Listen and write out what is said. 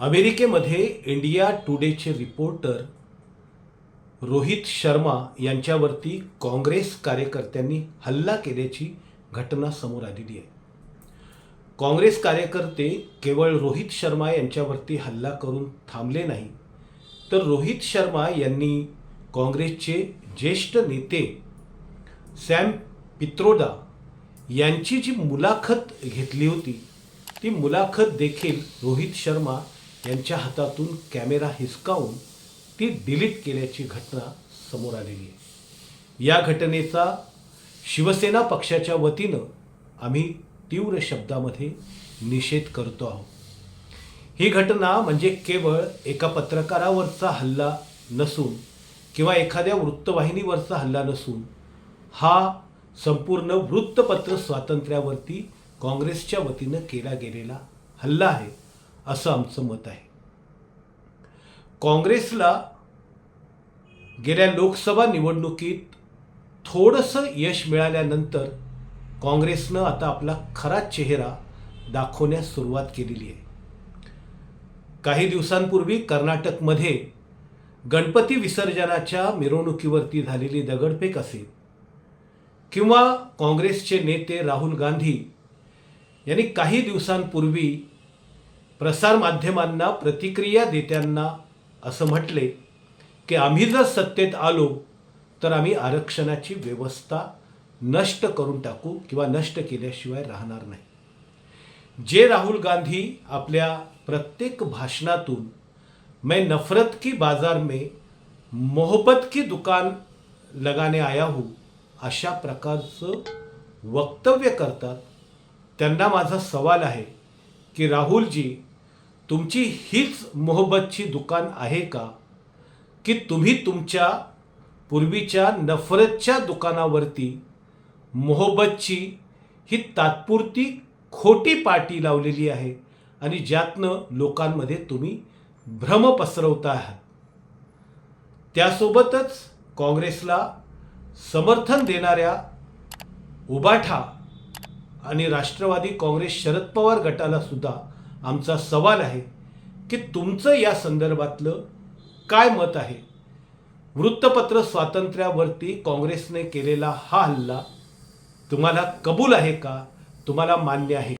अमेरिकेमध्ये इंडिया टुडेचे रिपोर्टर रोहित शर्मा यांच्यावरती काँग्रेस कार्यकर्त्यांनी हल्ला केल्याची घटना समोर आलेली आहे. काँग्रेस कार्यकर्ते केवळ रोहित शर्मा यांच्यावरती हल्ला करून थांबले नाही तर रोहित शर्मा यांनी काँग्रेसचे ज्येष्ठ नेते सॅम पित्रोदा यांची जी मुलाखत घेतली होती ती मुलाखत देखील रोहित शर्मा यांच्या हातातून कॅमेरा हिसकावून ती डिलीट केल्याची घटना समोर आलेली आहे. या घटनेचा शिवसेना पक्षाच्या वतीनं आम्ही तीव्र शब्दामध्ये निषेध करतो आहोत. ही घटना म्हणजे केवळ एका पत्रकारावरचा हल्ला नसून किंवा एखाद्या वृत्तवाहिनीवरचा हल्ला नसून हा संपूर्ण वृत्तपत्र स्वातंत्र्यावरती काँग्रेसच्या वतीनं केला गेलेला हल्ला आहे. असं आमचं मत आहे. काँग्रेसला गेल्या लोकसभा निवडणुकीत थोडंसं यश मिळाल्यानंतर काँग्रेसनं आता आपला खरा चेहरा दाखवण्यास सुरुवात केलेली आहे. काही दिवसांपूर्वी कर्नाटकमध्ये गणपती विसर्जनाच्या मिरवणुकीवरती झालेली दगडफेक असेल किंवा काँग्रेसचे नेते राहुल गांधी यांनी काही दिवसांपूर्वी प्रसारमाध्यमांना प्रतिक्रिया देत्यांना असं म्हटले की आम्ही जर सत्तेत आलो तर आम्ही आरक्षणाची व्यवस्था नष्ट करून टाकू किंवा नष्ट केल्याशिवाय राहणार नाही. जे राहुल गांधी आपल्या प्रत्येक भाषणातून मैं नफरत की बाजार में मोहब्बत की दुकान लगाने आया हूँ अशा प्रकारचं वक्तव्य करतात त्यांना माझा सवाल आहे की राहुलजी तुमची हीच मोहब्बतची दुकान आहे का? की तुम्ही तुमच्या पूर्वीच्या नफरतच्या दुकानावरती मोहब्बतची ही तात्पुरती खोटी पाटी लावलेली आहे आणि ज्यातनं लोकांमध्ये तुम्ही भ्रम पसरवता आहात. त्यासोबतच काँग्रेसला समर्थन देणाऱ्या उबाठा आणि राष्ट्रवादी काँग्रेस शरद पवार गटाला सुद्धा आमचा सवाल आहे की तुमचं या संदर्भातलं काय मत आहे? वृत्तपत्र स्वातंत्र्यावरती काँग्रेसने केलेला हा हल्ला तुम्हाला कबूल आहे का? तुम्हाला मान्य आहे